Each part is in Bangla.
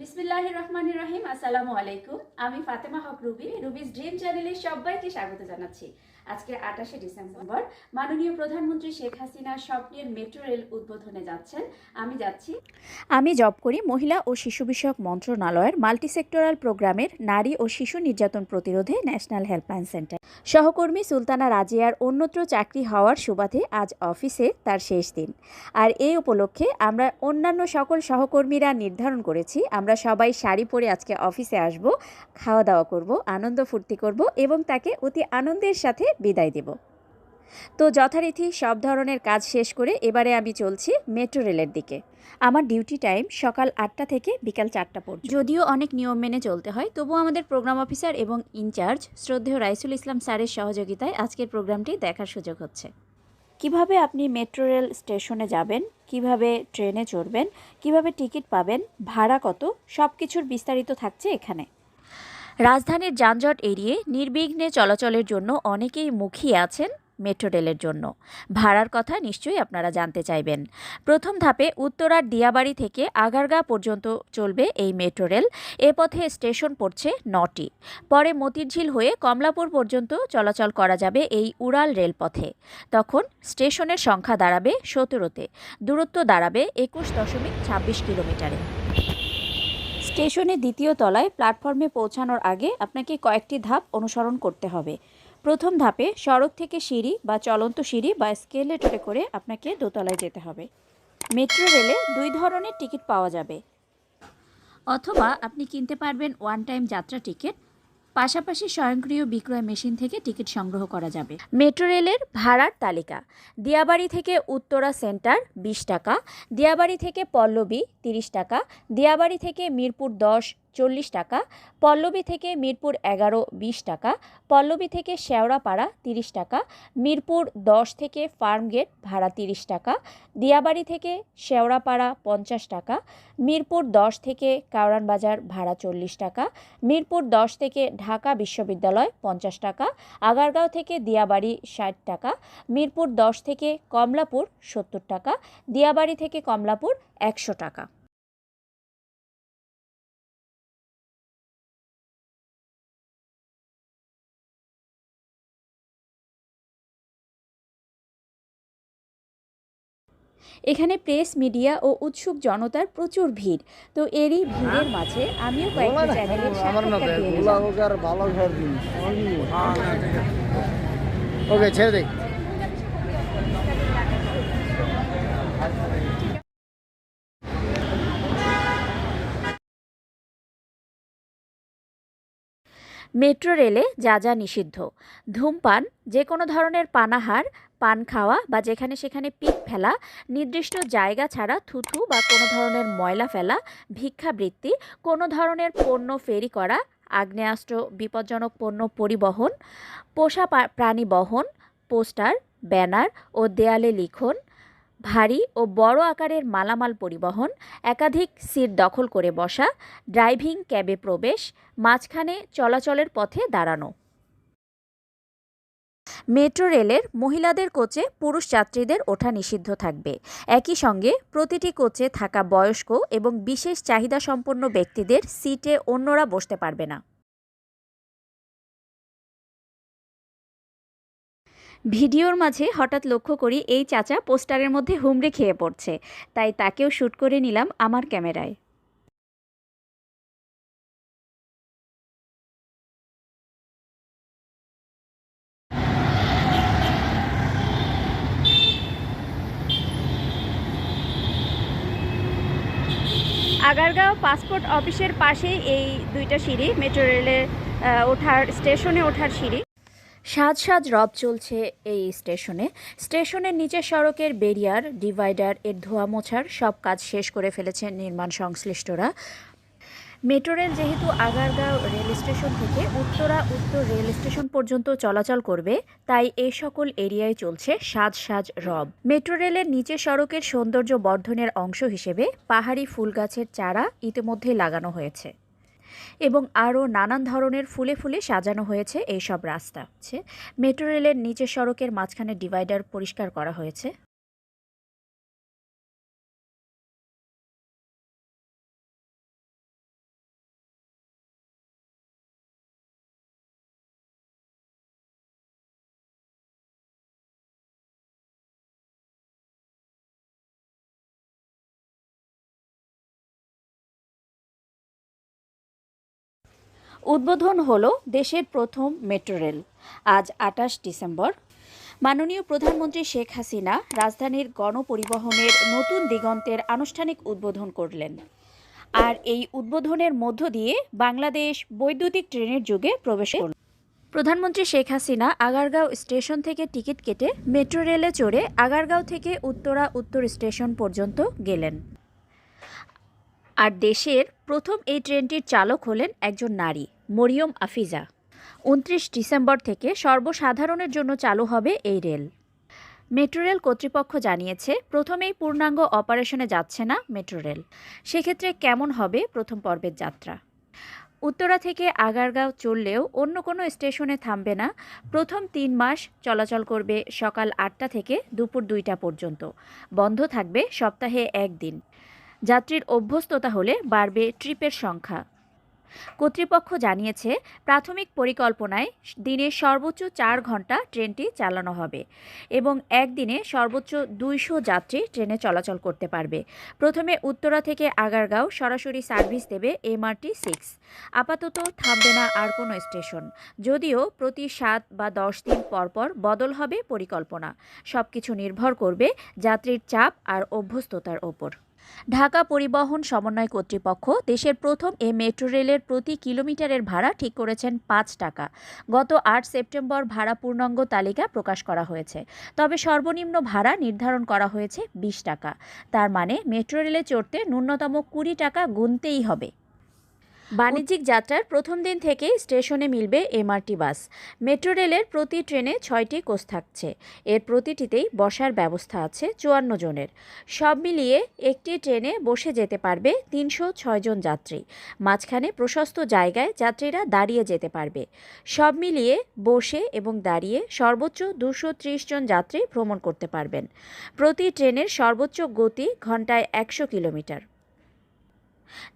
বিসমিল্লাহ রহমান রহিম, আসসালামু আলাইকুম। আমি ফাতেমা হক রুবি রুবিস ড্রিম চ্যানেলে সবাইকে স্বাগত জানাচ্ছি। আজকে আঠাশে ডিসেম্বর। মাননীয় প্রধানমন্ত্রী শেখ হাসিনা স্বপ্নের মেট্রো রেল উদ্বোধনে যাচ্ছেন। আমি যাচ্ছি। আমি জব করি মহিলা ও শিশু বিষয়ক মন্ত্রণালয়ের মাল্টিসেক্টরাল প্রোগ্রামের নারী ও শিশু নির্যাতন প্রতিরোধে ন্যাশনাল হেল্পলাইন সেন্টার। সহকর্মী সুলতানা রাজিয়ার অন্যত্র চাকরি হওয়ার সুবাদে আজ অফিসে তার শেষ দিন। আর এই উপলক্ষে আমরা অন্যান্য সকল সহকর্মীরা নির্ধারণ করেছি, আমরা সবাই শাড়ি পরে আজকে অফিসে আসব, খাওয়া দাওয়া করব, আনন্দ ফুর্তি করব এবং তাকে অতি আনন্দের সাথে বিদায় দেব। তো যথারীতি সব ধরনের কাজ শেষ করে এবারে আমি চলছি মেট্রো রেলের দিকে। আমার ডিউটি টাইম সকাল আটটা থেকে বিকাল চারটা পর্যন্ত। যদিও অনেক নিয়ম মেনে চলতে হয় তবুও আমাদের প্রোগ্রাম অফিসার এবং ইনচার্জ শ্রদ্ধেয় রাইসুল ইসলাম স্যারের সহযোগিতায় আজকের প্রোগ্রামটি দেখার সুযোগ হচ্ছে। কীভাবে আপনি মেট্রো রেল স্টেশনে যাবেন কীভাবে ট্রেনে চড়বেন কীভাবে টিকিট পাবেন ভাড়া কত সব কিছুর বিস্তারিত থাকছে এখানে। রাজধানীর যানজট এড়িয়ে নির্বিঘ্নে চলাচলের জন্য অনেকেই মুখিয়ে আছেন মেট্রো রেলের জন্য। ভাড়ার কথা নিশ্চয়ই আপনারা জানতে চাইবেন। প্রথম ধাপে উত্তরার দিয়াবাড়ি থেকে আগারগা পর্যন্ত চলবে এই মেট্রো রেল। এ পথে স্টেশন পড়ছে নটি। পরে মতিরঝিল হয়ে কমলাপুর পর্যন্ত চলাচল করা যাবে এই উড়াল রেলপথে। তখন স্টেশনের সংখ্যা দাঁড়াবে সতেরোতে। দূরত্ব দাঁড়াবে একুশ দশমিক ছাব্বিশ কিলোমিটারে। স্টেশনের দ্বিতীয় তলায় প্ল্যাটফর্মে পৌঁছানোর আগে আপনাকে কয়েকটি ধাপ অনুসরণ করতে হবে। প্রথম ধাপে সড়ক থেকে সিঁড়ি বা চলন্ত সিঁড়ি বা স্কেলেটরে করে আপনাকে দোতলায় যেতে হবে। মেট্রো রেলে দুই ধরনের টিকিট পাওয়া যাবে। অথবা আপনি কিনতে পারবেন ওয়ান টাইম যাত্রা টিকিট পাশাপাশি স্বয়ংক্রিয় বিক্রয় মেশিন থেকে টিকিট সংগ্রহ করা যাবে। মেট্রো রেলের ভাড়ার তালিকা। দিয়াবাড়ি থেকে উত্তরা সেন্টার বিশ টাকা, দিয়াবাড়ি থেকে পল্লবী তিরিশ টাকা, দিয়াবাড়ি থেকে মিরপুর দশ চল্লিশ টাকা, পল্লবী থেকে মিরপুর এগারো বিশ টাকা, পল্লবী থেকে শেওড়াপাড়া তিরিশ টাকা, মিরপুর দশ থেকে ফার্মগেট ভাড়া তিরিশ টাকা, দিয়াবাড়ি থেকে শেওড়াপাড়া পঞ্চাশ টাকা, মিরপুর দশ থেকে কাউরান বাজার ভাড়া চল্লিশ টাকা, মিরপুর দশ থেকে ঢাকা বিশ্ববিদ্যালয় পঞ্চাশ টাকা, আগারগাঁও থেকে দিয়াবাড়ি ষাট টাকা, মিরপুর দশ থেকে কমলাপুর সত্তর টাকা, দিয়াবাড়ি থেকে কমলাপুর একশো টাকা। এখানে প্রেস মিডিয়া ও উৎসুক জনতার প্রচুর ভিড়। তো এরই ভিড়ের মাঝে আমিও কয়েকটি চ্যানেলের সাক্ষাৎকার দিয়ে নিলাম ভালো ঘর জিনিস। ওকে ছেড়ে দেই মেট্রো রেলে যা যা নিষিদ্ধ। ধূমপান যে কোনো ধরনের পানাহার, পান খাওয়া বা যেখানে সেখানে পিক ফেলা, নির্দিষ্ট জায়গা ছাড়া থুথু বা কোনো ধরনের ময়লা ফেলা, ভিক্ষাবৃত্তি, কোনো ধরনের পণ্য ফেরি করা, আগ্নেয়াস্ত্র, বিপজ্জনক পণ্য পরিবহন, পোষা প্রাণী বহন, পোস্টার, ব্যানার ও দেয়ালে লিখন ভারী ও বড় আকারের মালামাল পরিবহন, একাধিক সিট দখল করে বসা, ড্রাইভিং ক্যাবে প্রবেশ, মাঝখানে চলাচলের পথে দাঁড়ানো। মেট্রো রেলের মহিলাদের কোচে পুরুষ যাত্রীদের ওঠা নিষিদ্ধ থাকবে। একই সঙ্গে প্রতিটি কোচে থাকা বয়স্ক এবং বিশেষ চাহিদা সম্পন্ন ব্যক্তিদের সিটে অন্যরা বসতে পারবে না। ভিডিওর মাঝে হঠাৎ লক্ষ্য করি এই চাচা পোস্টারের মধ্যে হুমড়ে খেয়ে পড়ছে। তাই তাকেও শ্যুট করে নিলাম আমার ক্যামেরায়। আগারগাঁও পাসপোর্ট অফিসের পাশেই এই দুইটা সিঁড়ি, মেট্রো রেলে ওঠার, স্টেশনে ওঠার সিঁড়ি। সাজ সাজ রব চলছে এই স্টেশনে। স্টেশনের নিচের সড়কের বেরিয়ার ডিভাইডার, এর ধোয়া মোছার সব কাজ শেষ করে ফেলেছেন নির্মাণ সংশ্লিষ্টরা। মেট্রো রেল যেহেতু আগারগাঁও রেল স্টেশন থেকে উত্তরা উত্তর রেল স্টেশন পর্যন্ত চলাচল করবে, তাই এই সকল এরিয়ায় চলছে সাজ সাজ রব। মেট্রো রেলের নিচের সড়কের সৌন্দর্য বর্ধনের অংশ হিসেবে পাহাড়ি ফুল গাছের চারা ইতিমধ্যে লাগানো হয়েছে। এবং আরও নানান ধরনের ফুলে ফুলে সাজানো হয়েছে এইসব রাস্তা। মেট্রো রেলের নিচের সড়কের মাঝখানে ডিভাইডার পরিষ্কার করা হয়েছে। উদ্বোধন হলো দেশের প্রথম মেট্রো রেল। আজ আটাশ ডিসেম্বর। মাননীয় প্রধানমন্ত্রী শেখ হাসিনা রাজধানীর গণপরিবহনের নতুন দিগন্তের আনুষ্ঠানিক উদ্বোধন করলেন। আর এই উদ্বোধনের মধ্য দিয়ে বাংলাদেশ বৈদ্যুতিক ট্রেনের যুগে প্রবেশ করল। প্রধানমন্ত্রী শেখ হাসিনা আগারগাঁও স্টেশন থেকে টিকিট কেটে মেট্রো রেলে চড়ে আগারগাঁও থেকে উত্তরা উত্তর স্টেশন পর্যন্ত গেলেন। আর দেশের প্রথম এই ট্রেনটির চালক হলেন একজন নারী। মরিয়ম আফিজা। উনত্রিশ ডিসেম্বর থেকে সর্বসাধারণের জন্য চালু হবে এই রেল। মেট্রো রেল কর্তৃপক্ষ জানিয়েছে, প্রথমেই পূর্ণাঙ্গ অপারেশনে যাচ্ছে না মেট্রো রেল। সেক্ষেত্রে কেমন হবে প্রথম পর্বের যাত্রা? উত্তরা থেকে আগারগাঁও চললেও অন্য কোনো স্টেশনে থামবে না। প্রথম তিন মাস চলাচল করবে সকাল আটটা থেকে দুপুর দুইটা পর্যন্ত। বন্ধ থাকবে সপ্তাহে একদিন। যাত্রীর অভ্যস্ততা হলে বাড়বে ট্রিপের সংখ্যা। কর্তৃপক্ষ জানিয়েছে, প্রাথমিক পরিকল্পনায় দিনে সর্বোচ্চ চার ঘণ্টা ট্রেনটি চালানো হবে এবং একদিনে সর্বোচ্চ দুইশো যাত্রী ট্রেনে চলাচল করতে পারবে। প্রথমে উত্তরা থেকে আগারগাঁও সরাসরি সার্ভিস দেবে এমআরটি সিক্স। আপাতত থামবে না আর কোনো স্টেশন। যদিও প্রতি সাত বা দশ দিন পরপর বদল হবে পরিকল্পনা। সব কিছু নির্ভর করবে যাত্রীর চাপ আর অভ্যস্ততার ওপর। ঢাকা পরিবহন সমন্বয় কর্তৃপক্ষ দেশের প্রথম এ মেট্রো রেলের প্রতি কিলোমিটারের ভাড়া ঠিক করেছেন পাঁচ টাকা। গত আট সেপ্টেম্বর ভাড়া পূর্ণাঙ্গ তালিকা প্রকাশ করা হয়েছে। তবে সর্বনিম্ন ভাড়া নির্ধারণ করা হয়েছে বিশ টাকা। তার মানে মেট্রো রেলে চড়তে ন্যূনতম কুড়ি টাকা গুনতেই হবে। বাণিজ্যিক যাত্রার প্রথম দিন থেকেই স্টেশনে মিলবে এমআরটি বাস। মেট্রো রেলের প্রতি ট্রেনে ছয়টি কোচ থাকছে। এর প্রতিটিতেই বসার ব্যবস্থা আছে চুয়ান্ন জনের। সব মিলিয়ে একটি ট্রেনে বসে যেতে পারবে তিনশো ছয়জন যাত্রী। মাঝখানে প্রশস্ত জায়গায় যাত্রীরা দাঁড়িয়ে যেতে পারবে। সব মিলিয়ে বসে এবং দাঁড়িয়ে সর্বোচ্চ দুশো জন যাত্রী ভ্রমণ করতে পারবেন। প্রতি ট্রেনের সর্বোচ্চ গতি ঘন্টায় একশো কিলোমিটার।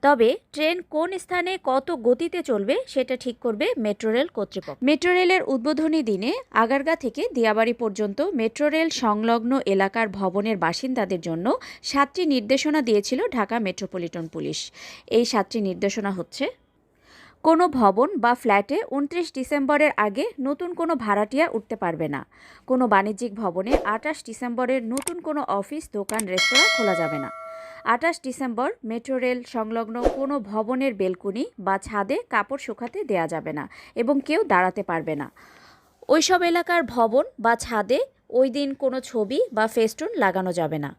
তবে ট্রেন কোন স্থানে কত গতিতে চলবে সেটা ঠিক করবে মেট্রো রেল কর্তৃপক্ষ। মেট্রো রেলের উদ্বোধনী দিনে আগারগা থেকে দিয়াবাড়ি পর্যন্ত মেট্রো রেল সংলগ্ন এলাকার ভবনের বাসিন্দাদের জন্য সাতটি নির্দেশনা দিয়েছিল ঢাকা মেট্রোপলিটন পুলিশ। এই সাতটি নির্দেশনা হচ্ছে, কোনো ভবন বা ফ্ল্যাটে উনত্রিশ ডিসেম্বরের আগে নতুন কোনো ভাড়াটিয়া উঠতে পারবে না। কোনো বাণিজ্যিক ভবনে আটাশ ডিসেম্বরের নতুন কোনো অফিস, দোকান, রেস্তোরাঁ খোলা যাবে না। আটাশ ডিসেম্বর মেট্রো রেল সংলগ্ন কোনো ভবনের বেলকুনি বা ছাদে কাপড় শুকাতে দেয়া যাবে না এবং কেউ দাঁড়াতে পারবে না। ওইসব এলাকার ভবন বা ছাদে ওই দিন কোনো ছবি বা ফেস্টুন লাগানো যাবে না।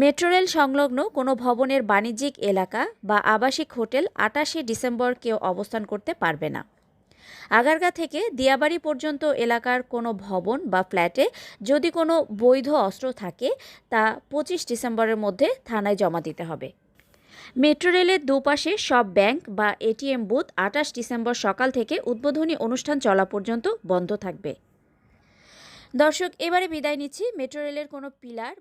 মেট্রো রেল সংলগ্ন কোনো ভবনের বাণিজ্যিক এলাকা বা আবাসিক হোটেল আটাশে ডিসেম্বর কেউ অবস্থান করতে পারবে না। আগারগা থেকে দিয়াবাড়ি পর্যন্ত এলাকার কোনো ভবন বা ফ্ল্যাটে যদি কোনো বৈধ অস্ত্র থাকে, তা পঁচিশ ডিসেম্বরের মধ্যে থানায় জমা দিতে হবে। মেট্রো রেলের দুপাশে সব ব্যাংক বা এটিএম বুথ আটাশ ডিসেম্বর সকাল থেকে উদ্বোধনী অনুষ্ঠান চলা পর্যন্ত বন্ধ থাকবে। দর্শক, এবারে বিদায় নিচ্ছি। মেট্রো রেলের কোনো পিলার